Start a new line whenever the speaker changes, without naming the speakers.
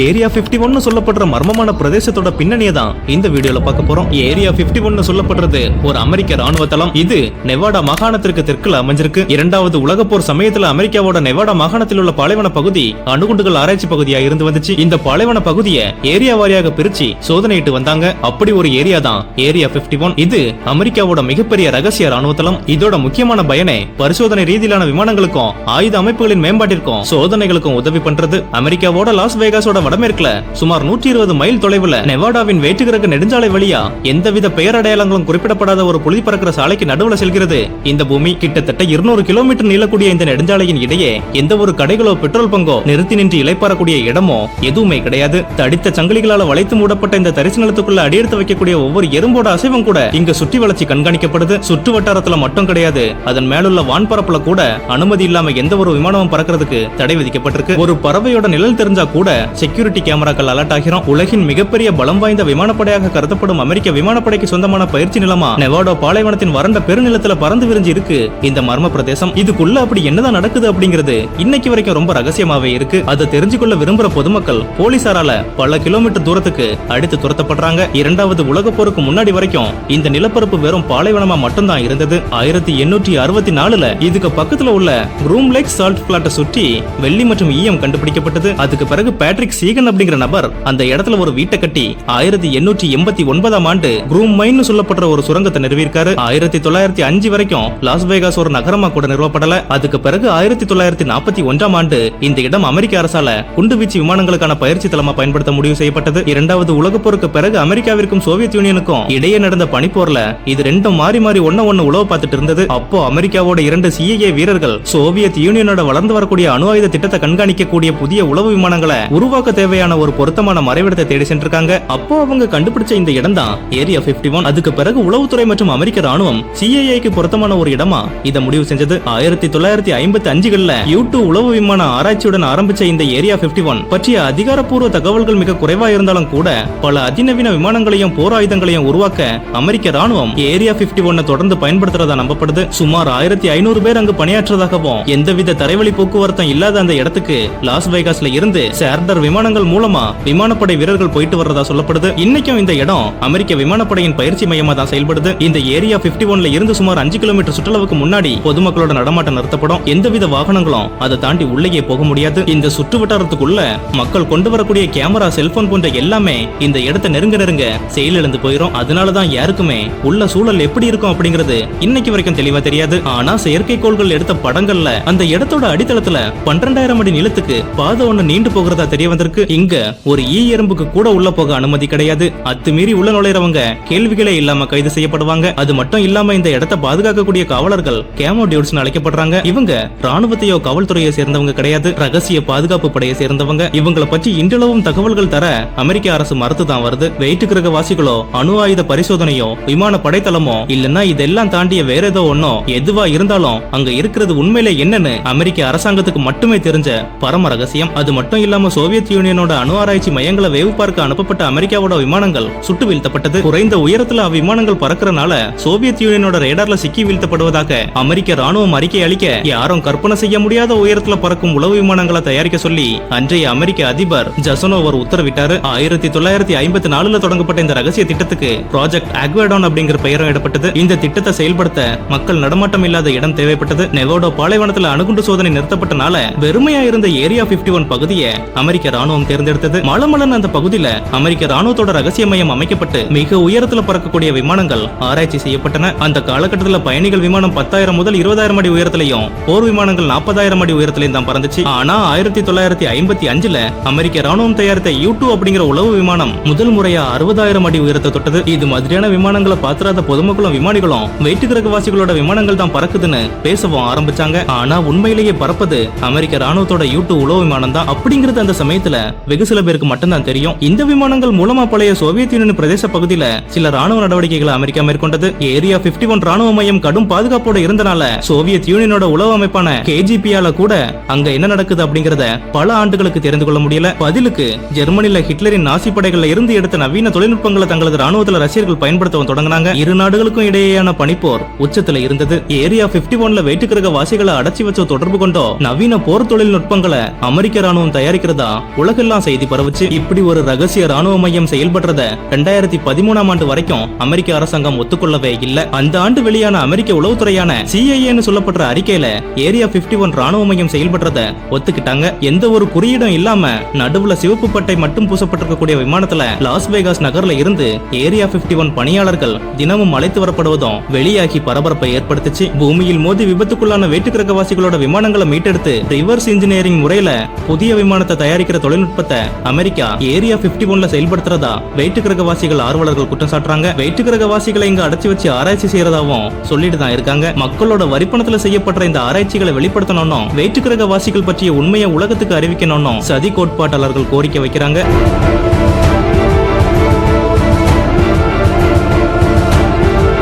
Area 51 ஒன்னு சொல்லப்படுற மர்மமான பிரதேசத்தோட பின்னணியை தான் இந்த வீடியோல பார்க்க போறோம். ஏரியா 51 ஒன்னு சொல்லப்படுறது ஒரு அமெரிக்க ராணுவ தளம். இது நெவாடா மாகாணத்திற்கு தெற்குல அமைஞ்சிருக்கு. இரண்டாவது உலக போர் சமயத்துல அமெரிக்காவோட நெவாடா மாகாணத்தில் உள்ள பாலைவன பகுதி அணுகுண்டுகள் ஆராய்ச்சி பகுதியா இருந்து வந்துச்சு. இந்த பாலைவன பகுதியை ஏரியா வாரியாக பிரிச்சு சோதனையிட்டு வந்தாங்க. அப்படி ஒரு ஏரியா தான் ஏரியா 51 இது அமெரிக்காவோட மிகப்பெரிய ரகசிய ராணுவ தளம். இதோட முக்கியமான பயனே பரிசோதனை ரீதியிலான விமானங்களுக்கும் ஆயுத அமைப்புகளின் மேம்பாட்டிற்கும் சோதனைகளுக்கும் உதவி பண்றது அமெரிக்காவோட லாஸ் வேகாஸோட வடமேற்குல சுமார் நூற்றி இருபது மைல் தொலைவுல நெவாடாவின் வேற்றுகிரக நெடுஞ்சாலை வழியா எந்தவித பெயர் அடையாளங்களும் குறிப்பிடப்படாத ஒரு புலி பறக்கிற சாலைக்கு நடுவுல செல்கிறது. இந்த பூமி கிட்டத்தட்ட இருநூறு கிலோமீட்டர் நீளக்கூடிய இந்த நெடுஞ்சாலையின் இடையே எந்த ஒரு கடைகளோ பெட்ரோல் பங்கோ நிறுத்தி நின்று இலைப்பாறக்கூடிய இடமோ எதுவுமே கிடையாது. தடித்த சங்கிலிகளால் வளைத்து மூடப்பட்ட இந்த தரிசு நிலத்துக்குள்ள அடியெடுத்து வைக்கக்கூடிய ஒவ்வொரு எறும்போட அசைவும் கூட இங்கு சுற்றி வளர்ச்சி கண்காணிக்கப்படுது. சுற்று வட்டாரத்துல மட்டும் கிடையாது. அதன் மேலுள்ள வான்பரப்புல கூட அனுமதி இல்லாம எந்த ஒரு விமானமும் பறக்கிறதுக்கு தடை விதிக்கப்பட்டிருக்கு. ஒரு பறவையோட நிழல் தெரிஞ்சா கூட செக்யூரிட்டி கேமராக்கள் அலர்ட் ஆகிறோம் உலகின் மிகப்பெரிய பலம் வாய்ந்த விமானப்படையாக கருதப்படும் அமெரிக்க விமானப்படைக்கு சொந்தமான பயிற்சி நிலமா? நெவாடோ பாலைவனத்தின் வறண்ட பெருநிலத்துல பறந்து விரிஞ்சு இருக்கு. இந்த மர்ம பிரதேசம் இதுக்குள்ள அப்படி என்னதான் நடக்குது அப்படிங்கிறது இன்னைக்கு வரைக்கும் ரொம்ப ரகசியமாவே இருக்கு. அதை தெரிஞ்சுக்கொள்ள விரும்புற பொதுமக்கள் போலீசாரால பல கிலோமீட்டர் தூரத்துக்கு அடித்து துரத்தப்படுறாங்க. இரண்டாவது உலக போருக்கு முன்னாடி வரைக்கும் இந்த நிலப்பரப்பு வெறும் பாலைவனமா மட்டும்தான் இருந்தது. ஆயிரத்தி எண்ணூற்றி அறுபத்தி நாலுல இதுக்கு பக்கத்துல உள்ள ரூம் லேக் சால்ட் பிளாட்டை சுற்றி வெள்ளி மற்றும் ஈயம் கண்டுபிடிக்கப்பட்டது. அதுக்கு பிறகு பேட்ரிக் சீகன் அப்படிங்கிற நபர் அந்த இடத்துல ஒரு வீட்டை கட்டி ஆயிரத்தி எண்ணூற்றி எண்பத்தி ஒன்பதாம் ஆண்டு குரூம் மைன் சொல்லப்படுற ஒரு சுரங்கத்தை நிறுவியிருக்காரு. ஆயிரத்தி தொள்ளாயிரத்தி அஞ்சு வரைக்கும் லாஸ் வேகாஸ் ஒரு நகரமா கூட நிறுவப்படல. அதுக்கு பிறகு ஆயிரத்தி தொள்ளாயிரத்தி நாற்பத்தி ஒன்றாம் ஆண்டு இந்த இடம் அமெரிக்க அரசால குண்டுவீச்சு விமானங்களுக்கான பயிற்சி தளமா பயன்படுத்த முடிவு செய்யப்பட்டது. இரண்டாவது உலகப் போருக்கு பிறகு அமெரிக்காவிற்கும் சோவியத் யூனியனுக்கும் இடையே நடந்த பனிப்போர்ல இது ரெண்டும் மாறி மாறி ஒண்ண ஒண்ணு உழவு பார்த்துட்டு இருந்தது. அப்போ அமெரிக்காவோட இரண்டு சிஏஏ வீரர்கள் சோவியத் யூனியனோட வளர்ந்து வரக்கூடிய அணு ஆயுத திட்டத்தை கண்காணிக்கக்கூடிய புதிய உளவு விமானங்களை உருவாக்க தேவையான ஒரு பொருத்தமான மறைவிடத்தை தேடி சென்றிருக்காங்க. அப்போ அவங்க கண்டுபிடிச்ச இந்த இடம் தான் ஏரியா 51 அதுக்கு பிறகு உளவுத்துறை மற்றும் அமெரிக்க ராணுவம் சிஐஏக்கு பொருத்தமான ஒரு இடமா இதை முடிவு செஞ்சது. ஆயிரத்தி தொள்ளாயிரத்தி ஐம்பத்தி அஞ்சுகள்ல யூ டூ உளவு விமான ஆராய்ச்சியுடன் ஆரம்பிச்ச இந்த ஏரியா 51 பற்றிய அதிகாரப்பூர்வ தகவல்கள் மிக குறைவா இருந்தாலும் கூட பல அதிநவீன விமானங்களையும் போர் ஆயுதங்களையும் உருவாக்க அமெரிக்க ராணுவம் ஏரியா 51 ஒன்னை தொடர்ந்து பயன்படுத்துறதா நம்பப்படுது. சுமார் ஆயிரத்தி ஐநூறு பேர் அங்கு பணியாற்றுவதாகவும் எந்தவித தரைவழி போக்குவரத்தும் இல்லாத அந்த இடத்துக்கு லாஸ் வேகாஸ்ல இருந்து சேர்டர் விமானங்கள் மூலமா விமானப்படை வீரர்கள் போயிட்டு வர்றதா சொல்லப்படுது. இன்னைக்கும் இந்த இடம் அமெரிக்க விமானப்படையின் பயிற்சி மையமா தான் செயல்படுது. இந்த ஏரியா 51 ஒன்ல இருந்து சுமார் அஞ்சு கிலோமீட்டர் சுற்றளவுக்கு முன்னாடி பொதுமக்களோட நடமாட்டம் நிறுத்தப்படும் எந்தவித வாகனங்களும் அதை தாண்டி உள்ளேயே போக முடியாது. இந்த சுற்று வட்டாரத்துக்குள்ள மக்கள் கொண்டு வரக்கூடிய கேமரா செல்போன் போன்ற எல்லாமே இந்த இடத்தை நெருங்க நெருங்க செயலிழந்து போயிரும். அதனாலதான் யாருக்குமே உள்ள சூழல் எப்படி இருக்கும் அப்படிங்கிறது இன்னைக்கு வரைக்கும் தெளிவா தெரியாது. ஆனா செயற்கைக்கோள்கள் எடுத்த படங்கள்ல அந்த இடத்தோட அடித்தளத்துல பன்னிரண்டாயிரம் அடி நிலத்துக்கு பாதை ஒண்ணு நீண்டு போகிறதா தெரிய வந்திருக்கு இங்க ஒரு ஈ எறும்புக்கு கூட உள்ள போக அனுமதி கிடையாது. அத்துமீறி உள்ள நுழைறவங்க கேள்விகளே இல்லாம கைது செய்யப்படுவாங்க. அது மட்டும் இல்லாம இந்த இடத்தை பாதுகாக்கக்கூடிய காவலர்கள் கேமோ டியூட்ஸ் அழைக்கப்படுறாங்க. இவங்க ராணுவத்தையோ காவல்துறையை சேர்ந்தவங்க கிடையாது. ரகசிய பாதுகாப்பு படையை சேர்ந்தவங்க. இவங்கள பற்றி இன்றளவும் தகவல்கள் தர அமெரிக்க அரசு மறுத்து தான் வருது. வெயிட்டு கிரக வாசிகளோ அணு ஆயுத பரிசோதனையோ விமான படைத்தளமோ இல்லன்னா இதெல்லாம் தாண்டிய வேற ஏதோ ஒன்னோ எதுவா இருந்தாலும் அங்க இருக்கிறது உண்மையில என்னன்னு அமெரிக்க அரசாங்கத்துக்கு மட்டுமே தெரிஞ்ச பரம ரகசியம். அது மட்டும் இல்லாம சோவியத் யூனியனோட அணு ஆராய்ச்சி மையங்களை வேவு பார்க்க அனுப்பப்பட்ட அமெரிக்காவோட விமானங்கள் சுட்டு வீழ்த்தப்பட்டது. குறைந்த உயரத்துல அவ்விமானங்கள் பறக்கிறனால சோவியத் யூனியனோட ரேடார்ல சிக்கி வீழ்த்தப்படுவதாக அமெரிக்க ராணுவம் அறிக்கை அளிக்க யாரும் கற்பனை செய்ய முடியாத உயரத்துல பறக்கும் உளவு விமானங்களை தயாரிக்க சொல்லி அன்றைய அமெரிக்க அதிபர் ஜசனோவர் உத்தரவிட்டாரு. ஆயிரத்தி தொள்ளாயிரத்தி ஐம்பத்தி நாலுல தொடங்கப்பட்ட இந்த ரகசிய திட்டத்துக்கு ப்ராஜெக்ட் அக்வேடான் அப்படிங்கிற பெயரும் இடப்பட்டது. இந்த திட்டத்தை செயல்படுத்த மக்கள் நடமாட்டம் இல்லாத இடம் தேவைப்பட்டது. நெவோடோ பாலைவனத்துல அணுகுண்டு சோதனை நிறுத்தப்பட்டனால வெறுமையா இருந்த ஏரியா 51 ஒன் பகுதியை அமெரிக்க ராணுவம் தேர்ந்தெடுத்தது. மலமலன் அந்த பகுதியில அமெரிக்க ராணுவத்தோட ரகசிய மையம் அமைக்கப்பட்டு மிக உயரத்துல பறக்கக்கூடிய விமானங்கள் ஆராய்ச்சி செய்யப்பட்டன. அந்த காலகட்டத்துல பயணிகள் விமானம் பத்தாயிரம் முதல் இருபதாயிரம் அடி உயரத்திலையும் போர் விமானங்கள் நாற்பதாயிரம் அடி உயரத்திலையும் தான் பறந்துச்சு. ஆனா ஆயிரத்தி தொள்ளாயிரத்தி ஐம்பத்தி அஞ்சுல அமெரிக்க ராணுவம் தயாரித்த யூ டூ அப்படிங்கிற உளவு விமானம் முதல் முறையா அறுபதாயிரம் அடி உயரத்தை தொட்டது. இது மாதிரியான விமானங்களை பாத்திராத பொதுமக்களும் விமானிகளும் வெயிட்டு கிரகவாசிகளோட விமானங்கள் தான் பறக்குதுன்னு பேசவும் ஆரம்பிச்சாங்க. ஆனா உண்மையிலேயே பறப்பது அமெரிக்க ராணுவத்தோட யூ டூ உளவு விமானம் தான். அப்படிங்கிறது அந்த சமயத்துல வெகு சில பேருக்கு மட்டும்தான் தெரியும். இந்த விமானங்கள் மூலமா பழைய சோவியத் யூனியன் பிரதேச பகுதியில சில ராணுவ நடவடிக்கைகளை அமெரிக்கா மேற்கொண்டது. ஏரியா 51 ஒன் ராணுவ மையம் கடும் பாதுகாப்போட இருந்தனால சோவியத் யூனியனோட உளவு அமைப்பான கேஜிபியால கூட அங்க என்ன நடக்குது அப்படிங்கறத பல ஆண்டுகளுக்கு தெரிந்து கொள்ள முடியல. பதிலுக்கு ஜெர்மனில ஹிட்லரின் நாசி படைகள்ல இருந்து எடுத்த நவீன தொழில்நுட்பங்களை தங்களது ராணுவத்துல ரசிகர்கள் பயன்படுத்தவும் தொடங்கினாங்க. இரு நாடுகளுக்கும் இடையேயான பனிப்போர் உச்சத்துல இருந்தது. ஏரியா 51 ஒன்ல வெயிட்டுக்கிரக வாசிகளை அடைச்சி வச்ச தொடர்பு கொண்டோ நவீன போர் தொழில்நுட்பங்களை அமெரிக்க ராணுவம் தயாரிக்கிறதா உலகெல்லாம் செய்தி பரவுச்சு. இப்படி ஒரு ரகசிய ராணுவ மையம் செயல்படுறத ரெண்டாயிரத்தி பதிமூணாம் ஆண்டு வரைக்கும் அமெரிக்க அரசாங்கம் ஒத்துக்கொள்ளவே இல்ல. அந்த ஆண்டு வெளியான அமெரிக்க உளவுத்துறையான சிஐஏன்னு சொல்லப்படுற அறிக்கையில ஏரியா 51 ஒன் ராணுவ மையம் செயல்படுறத ஒத்துக்கிட்டாங்க. எந்த ஒரு குறியீடும் இல்லாம நடுவுல சிவப்பு பட்டை மட்டும் பூசப்பட்டிருக்கக்கூடிய விமானத்துல லாஸ் வேகாஸ் நகர்ல இருந்து ஏரியா 51 ஒன் பணியாளர்கள் தினமும் அழைத்து வரப்படுவதும் வெளியாகி பரபரப்பை ஏற்படுத்துச்சு. பூமியில் மோதி விபத்துக்குள்ளான வேட்டுக்கிரகவாசிகளோட விமானங்களை மீட்டெடுத்து ரிவர்ஸ் இன்ஜினியரிங் முறையில புதிய விமானத்தை தயாரிக்கிற தொழில்நுட்பத்தை அமெரிக்கா ஏரியா 51 ஒன்ல செயல்படுத்துறதா வேட்டுக்கிரகவாசிகள் ஆர்வலர்கள் குற்றம் சாட்டுறாங்க. வேட்டுக்கிரகவாசிகளை இங்க அடைச்சி வச்சு ஆராய்ச்சி செய்யறதாவும் சொல்லிட்டு தான் இருக்காங்க. மக்களோட வரிப்பணத்துல செய்யப்படுற இந்த ஆராய்ச்சிகளை வெளிப்படுத்தணும்னும் கிரகவாசிகள் பற்றிய உண்மையை உலகத்துக்கு அறிவிக்கணும்னும் சதி கோட்பாட்டாளர்கள் கோரிக்கை வைக்கிறாங்க.